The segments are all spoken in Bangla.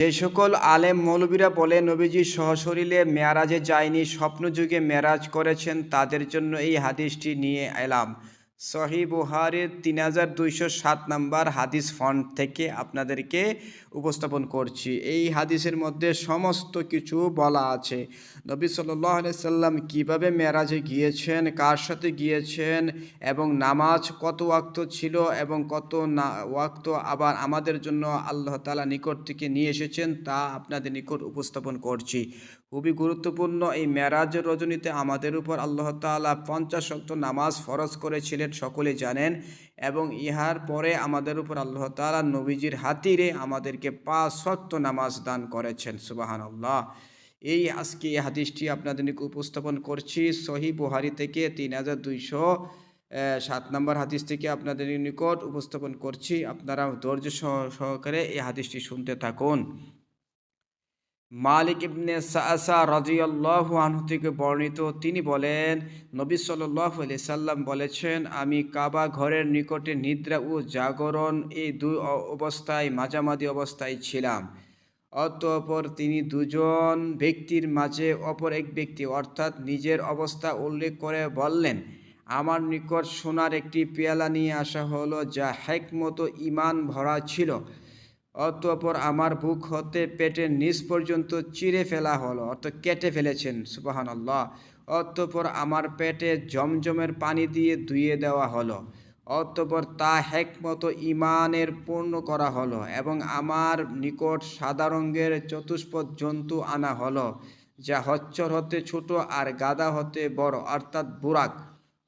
যে সকল আলেম মৌলবীরা বলে নবীজি সহশরীরে মেয়ারাজে যায়নি, স্বপ্নযুগে মেয়ারাজ করেছেন, তাদের জন্য এই হাদিসটি নিয়ে এলাম। সহি বুহারের তিন হাজার দুইশো সাত নাম্বার হাদিস ফন্ট থেকে আপনাদেরকে উপস্থাপন করছি। এই হাদিসের মধ্যে সমস্ত কিছু বলা আছে। নবী সাল্লাহ সাল্লাম কীভাবে মেরাজে গিয়েছেন, কার সাথে গিয়েছেন, এবং নামাজ কত ওয়াক্ত ছিল, এবং কত না, ওয়াক্ত আবার আমাদের জন্য আল্লাহ তালা নিকট থেকে নিয়ে এসেছেন তা আপনাদের নিকট উপস্থাপন করছি। খুবই গুরুত্বপূর্ণ। এই মেরাজের রজনীতে আমাদের উপর আল্লাহ তালা পঞ্চাশ শক্ত নামাজ ফরজ করেছিলেন সকলে জানেন। এবং ইহার পরে আমাদের উপর আল্লাহ তালা নবীজির হাতিরে আমাদেরকে পাঁচ শক্ত নামাজ দান করেছেন সুবাহান আল্লাহ এই আজকে এই হাদিসটি আপনাদের উপস্থাপন করছি সহি বুহারি থেকে তিন হাজার দুইশো সাত নম্বর হাদিস থেকে আপনাদের নিকট উপস্থাপন করছি। আপনারা ধৈর্য সহ- সহকারে এই হাদিসটি শুনতে থাকুন। মালিক ইবনে সাসা রাজিয়াল্লাহু আনহু থেকে বর্ণিত, তিনি বলেন, নবী সাল্লাল্লাহু আলাইহি সাল্লাম বলেছেন, আমি কাবা ঘরের নিকটে নিদ্রা ও জাগরণ এই দুই অবস্থায়, মাঝামাঝি অবস্থায় ছিলাম। অতঃপর তিনি দুজন ব্যক্তির মাঝে অপর এক ব্যক্তি, অর্থাৎ নিজের অবস্থা উল্লেখ করে বললেন, আমার নিকট সোনার একটি পেয়ালা নিয়ে আসা হলো, যা হেকমত ইমান ভরা ছিল। অতঃপর আমার বুক হতে পেটের নিচ পর্যন্ত চিরে ফেলা হলো, অর্থাৎ কেটে ফেলেছেন সুবাহান আল্লাহ অতঃপর আমার পেটে জমজমের পানি দিয়ে ধুয়ে দেওয়া হলো, অতঃপর তা হেকমতো ইমানের পূর্ণ করা হলো এবং আমার নিকট সাদা রঙের চতুষ্পদ জন্তু আনা হলো, যা হচ্চর হতে ছোট আর গাদা হতে বড়, অর্থাৎ বুরাক।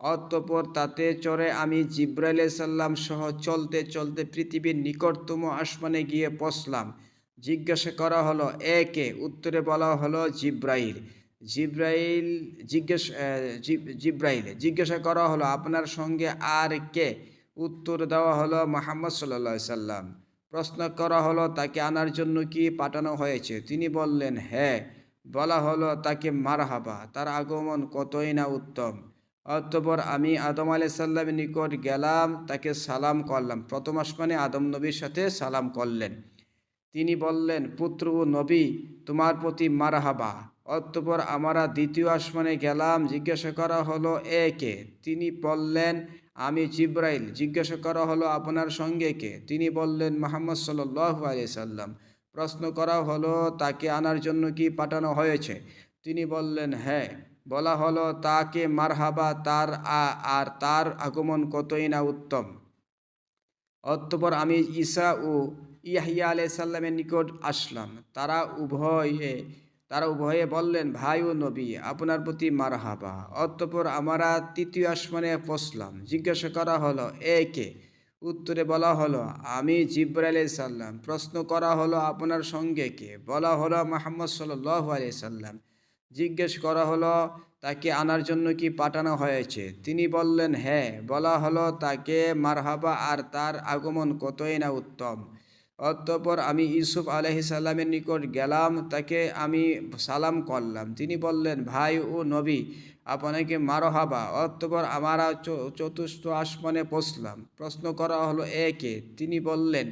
অতঃপর তাতে চড়ে আমি জিব্রাইল সাল্লাম সহ চলতে চলতে পৃথিবীর নিকটতম আসমানে গিয়ে পৌঁছলাম। জিজ্ঞাসা করা হলো একে উত্তরে বলা হলো, জিব্রাইল। জিব্রাইল জিজ্ঞেস জিব্রাইল। জিজ্ঞাসা করা হলো, আপনার সঙ্গে আর কে? উত্তর দেওয়া হলো, মোহাম্মদ সাল্লা সাল্লাম। প্রশ্ন করা হলো, তাকে আনার জন্য কি পাঠানো হয়েছে? তিনি বললেন হ্যাঁ। বলা হলো, তাকে মারহাবা। তার আগমন কতই না উত্তম। অতঃপর আমি আদম আলাই সাল্লামের নিকট গেলাম, তাকে সালাম করলাম। প্রথম আসমানে আদম নবীর সাথে সালাম করলেন। তিনি বললেন, পুত্র ও নবী, তোমার প্রতি মারহাবা। অতঃপর আমরা দ্বিতীয় আসমানে গেলাম, জিজ্ঞাসা করা হলো, এ কে? তিনি বললেন, আমি জিব্রাইল। জিজ্ঞাসা করা হলো, আপনার সঙ্গে কে? তিনি বললেন, মোহাম্মদ সাল্লাহ আলিয়া সাল্লাম। প্রশ্ন করা হলো, তাকে আনার জন্য কি পাঠানো হয়েছে? তিনি বললেন হ্যাঁ। বলা হলো, তাকে মারহাবা তার আর তার আগমন কতই না উত্তম। অতঃপর আমি ঈসা ও ইয়াহিয়া আলাই সাল্লামের নিকট আসলাম। তারা উভয়ে তারা উভয়ে বললেন, ভাই ও নবী, আপনার প্রতি মারহাবা। অতঃপর আমরা তৃতীয় আসমানে পৌঁছলাম। জিজ্ঞাসা করা হলো, এ কে? উত্তরে বলা হলো, আমি জিব্রাইল সাল্লাম প্রশ্ন করা হলো, আপনার সঙ্গে কে? বলা হলো, মোহাম্মদ সাল্লাহ আলিয়া সাল্লাম। জিজ্ঞেস করা হলো, তাকে আনার জন্য কি পাঠানো হয়েছে? তিনি বললেন হ্যাঁ। বলা হলো, তাকে মারহাবা আর তার আগমন কতই না উত্তম। অতঃপর আমি ইউসুফ আলহি সাল্লামের নিকট গেলাম, তাকে আমি সালাম করলাম। তিনি বললেন, ভাই ও নবী, আপনাকে মারহাবা। অতঃপর আমরা চতুর্থ আসমানে পৌঁছলাম। প্রশ্ন করা হলো একে তিনি বললেন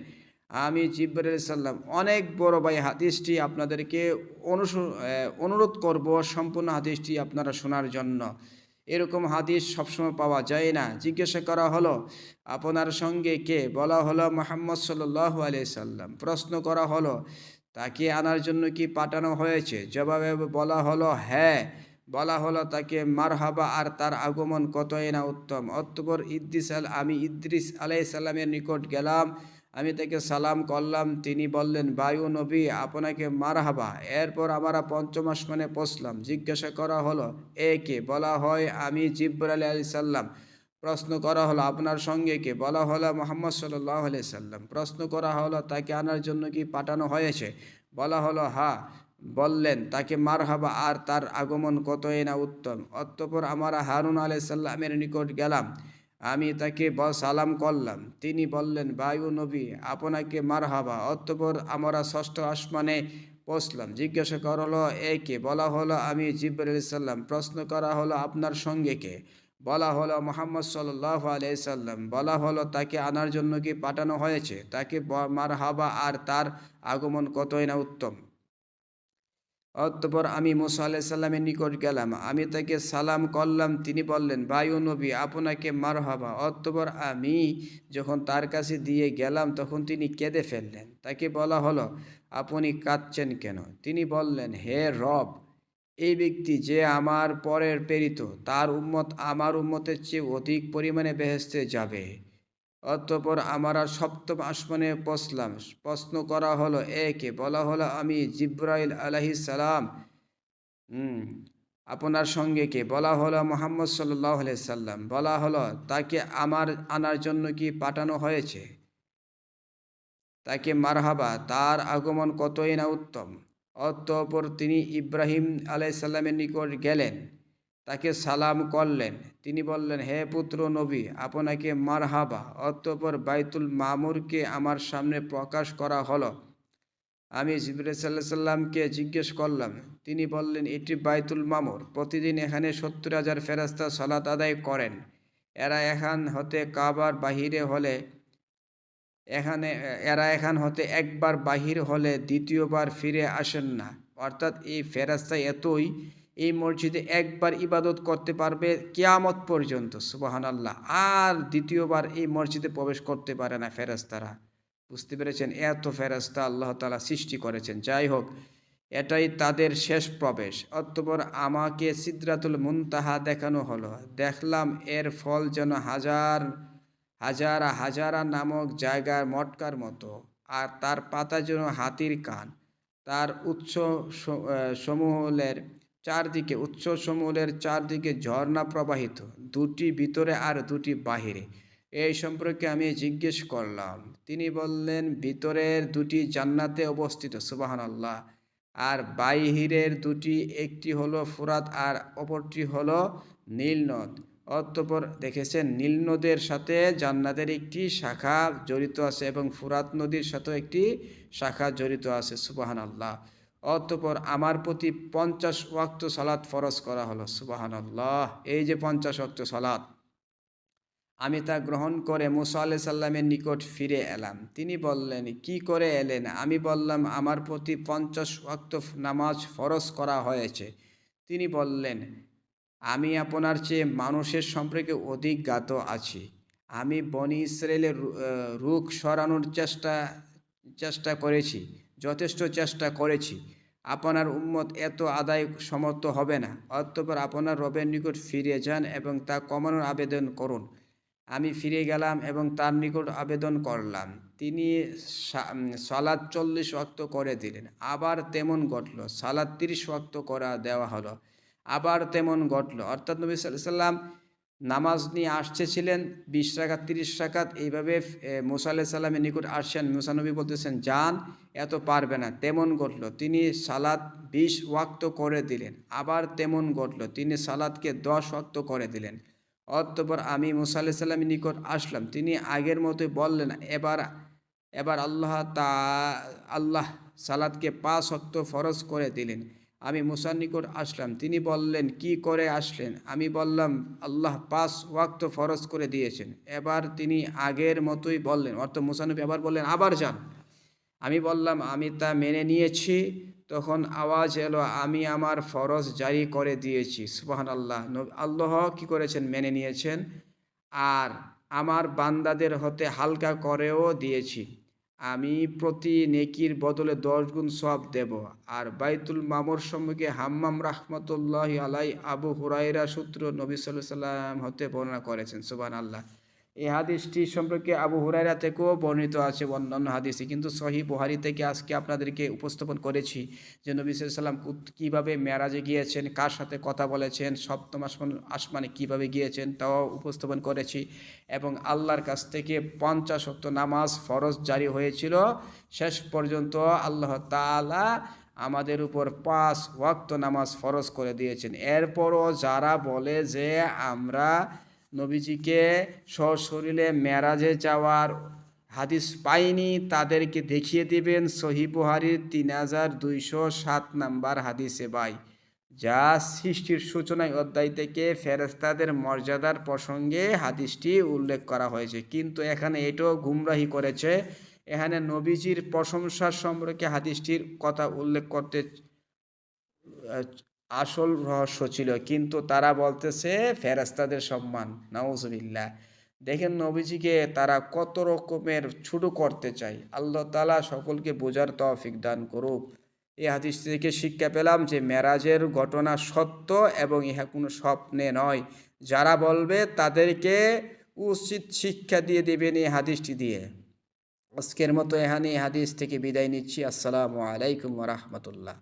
আমি জিব্রাইল সাল্লাম অনেক বড় ভাই, হাদিসটি আপনাদেরকে অনুরোধ করব সম্পূর্ণ হাদিসটি আপনারা শোনার জন্য। এরকম হাদিস সবসময় পাওয়া যায় না। জিজ্ঞাসা করা হলো, আপনার সঙ্গে কে? বলা হলো, মোহাম্মদ সাল্লাহ আলিয়া সাল্লাম। প্রশ্ন করা হলো, তাকে আনার জন্য কি পাঠানো হয়েছে? জবাবে বলা হলো হ্যাঁ। বলা হলো, তাকে মারহাবা আর তার আগমন কতই না উত্তম। অতঃপর ইদ্রিস আল, আমি ইদ্রিস আলাইসাল্লামের নিকট গেলাম। আমি তাকে সালাম করলাম। তিনি বললেন, বায়ু নবী, আপনাকে মারহাবা। এরপর আমরা পঞ্চম আসমানে পৌঁছলাম। জিজ্ঞাসা করা হলো, এ কে? বলা হয়, আমি জিব্রাইল আলী আলি সাল্লাম প্রশ্ন করা হলো, আপনার সঙ্গে কে? বলা হলো, মোহাম্মদ সাল্লাহ আলি সাল্লাম। প্রশ্ন করা হলো, তাকে আনার জন্য কি পাঠানো হয়েছে? বলা হলো হা বললেন, তাকে মারহাবা, আর তার আগমন কতই না উত্তম। অতঃপর আমরা হারুন আলাই সাল্লামের নিকট গেলাম। আমি তাকে সালাম করলাম। তিনি বললেন, বায়ু নবী, আপনাকে মারহাবা। অতঃপর আমরা ষষ্ঠ আসমানে পৌঁছলাম। জিজ্ঞাসা করা হলো এ কে? বলা হলো, আমি জিব্রাইল প্রশ্ন করা হলো, আপনার সঙ্গে কে? বলা হলো, মোহাম্মদ সাল্লাহ আলাইসাল্লাম বলা হলো, তাকে আনার জন্য কি পাঠানো হয়েছে? তাকে মার হাবা আর তার আগমন কতই না উত্তম। অতপর আমি মুসা আল্লাহ সাল্লামের নিকট গেলাম। আমি তাকে সালাম করলাম। তিনি বললেন বায়ু নবী, আপনাকে মার হবা অতপর আমি যখন তার কাছে দিয়ে গেলাম, তখন তিনি কেঁদে ফেললেন। তাকে বলা হলো, আপনি কাঁদছেন কেন? তিনি বললেন, হে রব, এই ব্যক্তি যে আমার পরের প্রেরিত, তার উম্মত আমার উম্মতের চেয়ে অধিক পরিমাণে বেহেস্তে যাবে। অতঃপর আমরা সপ্তম আসমানে পৌঁছলাম। প্রশ্ন করা হলো একে বলা হলো, আমি জিব্রাইল আলহি সালাম। আপনার সঙ্গে কে? বলা হলো, মোহাম্মদ সাল্লাহ সাল্লাম। বলা হলো, তাকে আমার আনার জন্য কি পাঠানো হয়েছে? তাকে মারহাবা, তার আগমন কতই না উত্তম। অতঃপর তিনি ইব্রাহিম আলাইসাল্লামের নিকট গেলেন। তাকে সালাম করলেন। তিনি বললেন, হে পুত্র নবী, আপনাকে মারহাবা, অতঃপর বাইতুল মামুরকে আমার সামনে প্রকাশ করা হলো। আমি জিবরে সাল্লাহ সাল্লামকে জিজ্ঞেস করলাম, তিনি বললেন, এটি বাইতুল মামুর। প্রতিদিন এখানে সত্তর হাজার ফেরাস্তা সলাত আদায় করেন। এরা এখান হতে কাবার বাহিরে হলে, এখানে, এরা এখান হতে একবার বাহির হলে দ্বিতীয়বার ফিরে আসেন না। অর্থাৎ এই ফেরাস্তা এতই এই মসজিদে একবার ইবাদত করতে পারবে কেয়ামত পর্যন্ত সুবাহান আল্লাহ আর দ্বিতীয়বার এই মসজিদে প্রবেশ করতে পারে না ফেরাস্তারা বুঝতে পেরেছেন? এত ফেরাস্তা আল্লাহ তালা সৃষ্টি করেছেন। যাই হোক, এটাই তাদের শেষ প্রবেশ। অতপর আমাকে সিদ্রাতুল মুনতাহা দেখানো হলো। দেখলাম এর ফল যেন হাজার, হাজারা হাজারা নামক জায়গার মটকার মতো। আর তার পাতা যেন হাতির কান। তার উৎস সমূহের চারদিকে উৎস সমূহের চারদিকে ঝর্ণা প্রবাহিত, দুটি ভিতরে আর দুটি বাহিরে। এই সম্পর্কে আমি জিজ্ঞেস করলাম। তিনি বললেন, ভিতরের দুটি জান্নাতে অবস্থিত সুবাহান আল্লাহ আর বাইহিরের দুটি, একটি হলো ফুরাত আর অপরটি হলো নীলনদ। অতঃপর দেখেছেন নীল নদের সাথে জান্নাতের একটি শাখা জড়িত আছে এবং ফুরাত নদীর সাথেও একটি শাখা জড়িত আছে সুবাহান আল্লাহ অতঃপর আমার প্রতি পঞ্চাশ ওয়াক্ত সালাত ফরজ করা হলো সুবাহান আল্লাহ এই যে পঞ্চাশ ওয়াক্ত সালাত, আমি তা গ্রহণ করে মুসা আল্লাহ সাল্লামের নিকট ফিরে এলাম। তিনি বললেন, কি করে এলেন? আমি বললাম, আমার প্রতি পঞ্চাশ ওয়াক্ত নামাজ ফরজ করা হয়েছে। তিনি বললেন, আমি আপনার চেয়ে মানুষের সম্পর্কে অধিক জ্ঞাত আছি। আমি বনি ইসরায়েলের রুখ সরানোর চেষ্টা চেষ্টা করেছি। যথেষ্ট চেষ্টা করেছি। আপনার উম্মত এত আদায় সমর্থ হবে না। অতঃপর আপনার রবের নিকট ফিরে যান এবং তা কমানোর আবেদন করুন। আমি ফিরে গেলাম এবং তার নিকট আবেদন করলাম। তিনি সালাদ চল্লিশ ওয়াক্ত করে দিলেন। আবার তেমন ঘটল। সালাদ তিরিশ ওয়াক্ত করা দেওয়া হলো। আবার তেমন ঘটল। অর্থাৎ নবী সাল্লাম নামাজ নিয়ে আসছেছিলেন বিশ রাকাত, তিরিশ রাকাত, এইভাবে মুসা সাল্লামের নিকট আসছেন। মুসানবী বলতেছেন যান এত পারবে না। তেমন ঘটল, তিনি সালাদ বিশ ওয়াক্ত করে দিলেন, আবার তেমন ঘটল, তিনি সালাদকে দশ ওয়াক্ত করে দিলেন। অতঃপর আমি মুসা সাল্লামের নিকট আসলাম, তিনি আগের মতোই বললেন, এবার এবার আল্লাহ তা, আল্লাহ সালাদকে পাঁচ ওয়াক্ত ফরজ করে দিলেন। আমি মুসার নিকট আসলাম। তিনি বললেন, কি করে আসলেন? আমি বললাম, আল্লাহ পাঁচ ওয়াক্ত ফরজ করে দিয়েছেন। এবার তিনি আগের মতোই বললেন, অর্থাৎ মুসানবী আবার বললেন, আবার যান। আমি বললাম, আমি তা মেনে নিয়েছি। তখন আওয়াজ এলো, আমি আমার ফরজ জারি করে দিয়েছি। সুবাহান আল্লাহ আল্লাহ কি করেছেন? মেনে নিয়েছেন। আর আমার বান্দাদের হতে হালকা করেও দিয়েছি। আমি প্রতি নেকির বদলে দশ গুণ সব দেব। আর বাইতুল মামর সম্মুখে হাম্মাম রাহমতুল্লাহ আলাই আবু হুরাইরা সূত্র নবী সাল্লাম হতে বর্ণনা করেছেন। সুবান আল্লাহ এই হাদিসটি সম্পর্কে আবু হুরাইরা থেকেও বর্ণিত আছে অন্যান্য হাদিসে। কিন্তু সহি বুহারি থেকে আজকে আপনাদেরকে উপস্থাপন করেছি যে নবী সাল্লাম কীভাবে মেয়ারাজে গিয়েছেন, কার সাথে কথা বলেছেন, সপ্তম আসমান, আসমানে কীভাবে গিয়েছেন তাও উপস্থাপন করেছি এবং আল্লাহর কাছ থেকে পঞ্চাশ শক্ত নামাজ ফরজ জারি হয়েছিল। শেষ পর্যন্ত আল্লাহ তালা আমাদের উপর পাঁচ ওয়াক্ত নামাজ ফরজ করে দিয়েছেন। এরপরও যারা বলে যে আমরা নবীজিকে সশরীরে মেরাজে যাওয়ার হাদিস পাইনি তাদেরকে দেখিয়ে দিবেন সহি বুহারির তিন হাজার দুইশো সাত নাম্বার হাদিসে বাই যা সৃষ্টির সূচনায় অধ্যায় থেকে ফেরেস্তাদের মর্যাদার প্রসঙ্গে হাদিসটি উল্লেখ করা হয়েছে। কিন্তু এখানে এটাও গুমরাহি করেছে, এখানে নবীজির প্রশংসার সম্পর্কে হাদিসটির কথা উল্লেখ করতে আসল রহস্য ছিল, কিন্তু তারা বলতেছে ফেরেস্তাদের সম্মান। নাউজবিল্লাহ। দেখেন নবীজিকে তারা কত রকমের ছোট করতে চায়। আল্লাহ তালা সকলকে বোঝার তৌফিক দান করুক। এই হাদিস থেকে শিক্ষা পেলাম যে, মেরাজের ঘটনা সত্য এবং ইহা কোনো স্বপ্নে নয়। যারা বলবে, তাদেরকে উচিত শিক্ষা দিয়ে দেবেন এই হাদিসটি দিয়ে। আজকের মতো এই হাদিস থেকে বিদায় নিচ্ছি। আসসালামু আলাইকুম রহমতুল্লাহ।